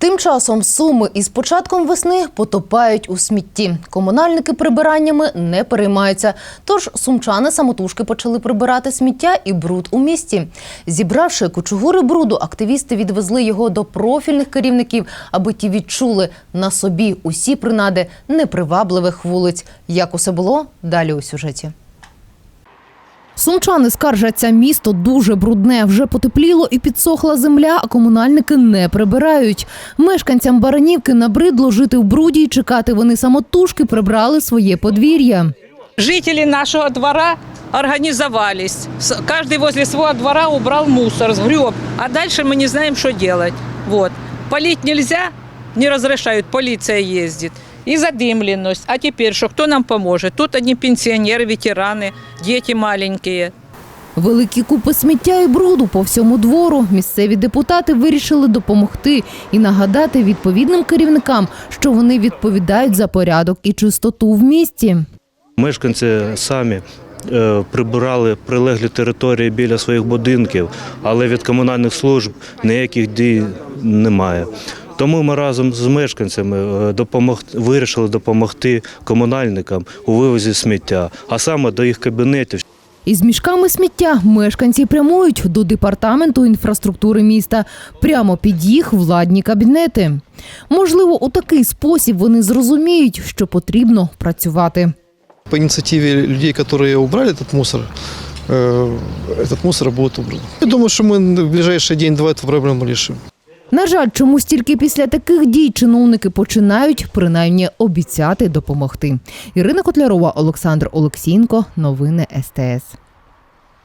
Тим часом суми із початком весни потопають у смітті. Комунальники прибираннями не переймаються. Тож сумчани самотужки почали прибирати сміття і бруд у місті. Зібравши кучугури бруду, активісти відвезли його до профільних керівників, аби ті відчули на собі усі принади непривабливих вулиць. Як усе було далі у сюжеті. Сумчани скаржаться, місто дуже брудне. Вже потепліло і підсохла земля, а комунальники не прибирають. Мешканцям Баранівки набридло жити в бруді і чекати вони самотужки прибрали своє подвір'я. Жители нашего двора организовались. С- Каждый возле своего двора убрал мусор, сгреб. А дальше мы не знаем, что делать. Вот. Полить нельзя, не разрешают, полиция ездит И задымленность. А теперь что, кто нам поможет? Тут одни пенсионеры, ветераны, дети маленькие. Великі купи сміття і бруду по всьому двору. Місцеві депутати вирішили допомогти і нагадати відповідним керівникам, що вони відповідають за порядок і чистоту в місті. Мешканці самі е, прибирали прилеглі території біля своїх будинків, але від комунальних служб ніяких дій немає. Тому ми разом з мешканцями е, допомог... вирішили допомогти комунальникам у вивозі сміття, а саме до їх кабінетів. Із мішками сміття мешканці прямують до департаменту інфраструктури міста, прямо під їх владні кабінети. Можливо, у такий спосіб вони зрозуміють, що потрібно працювати. По инициативе людей, которые убрали этот мусор, э, этот мусор будет убран. Я думаю, что мы в ближайший день-два эту проблему решим. На жаль, чомусь тільки після таких дій чиновники починають принаймні обіцяти допомогти. Ірина Котлярова, Олександр Олексінко, Новини СТС.